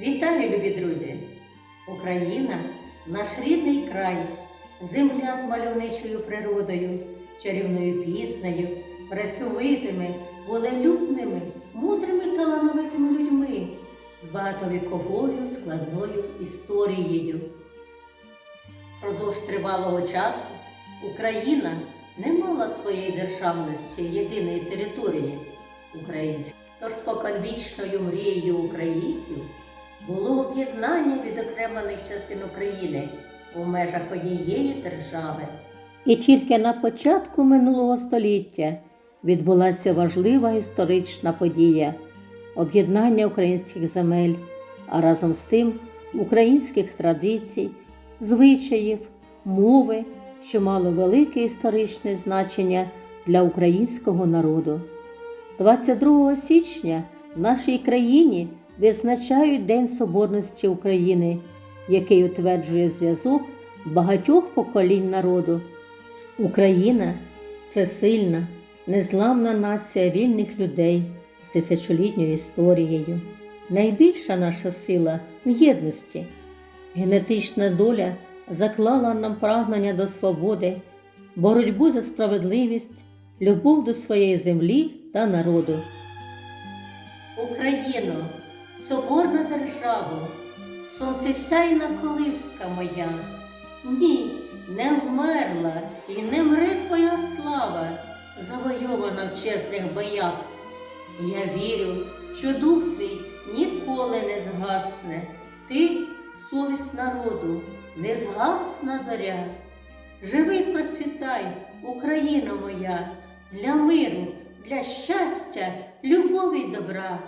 Вітаю, любі друзі! Україна наш рідний край, земля з мальовничою природою, чарівною піснею, працьовитими, волелюбними, мудрими талановитими людьми, з багатовіковою складною історією. Продовж тривалого часу Україна не мала своєї державності єдиної території української. Тож споконвічною мрією українців було об'єднання відокремлених частин України у межах однієї держави. І тільки на початку минулого століття відбулася важлива історична подія об'єднання українських земель, а разом з тим українських традицій, звичаїв, мови, що мало велике історичне значення для українського народу. 22 січня в нашій країні відзначають День Соборності України, який утверджує зв'язок багатьох поколінь народу. Україна це сильна, незламна нація вільних людей з тисячолітньою історією. Найбільша наша сила в єдності. Генетична доля заклала нам прагнення до свободи, боротьбу за справедливість, любов до своєї землі та народу. Україно, соборна державо, сонцесяйна колиска моя. Ні, не вмерла і не мре твоя слава, завойована в чесних боях. Я вірю, що дух твій ніколи не згасне. Ти совість народу, незгасна зоря. Живи процвітай, Україна моя, для миру, для щастя, любові й добра.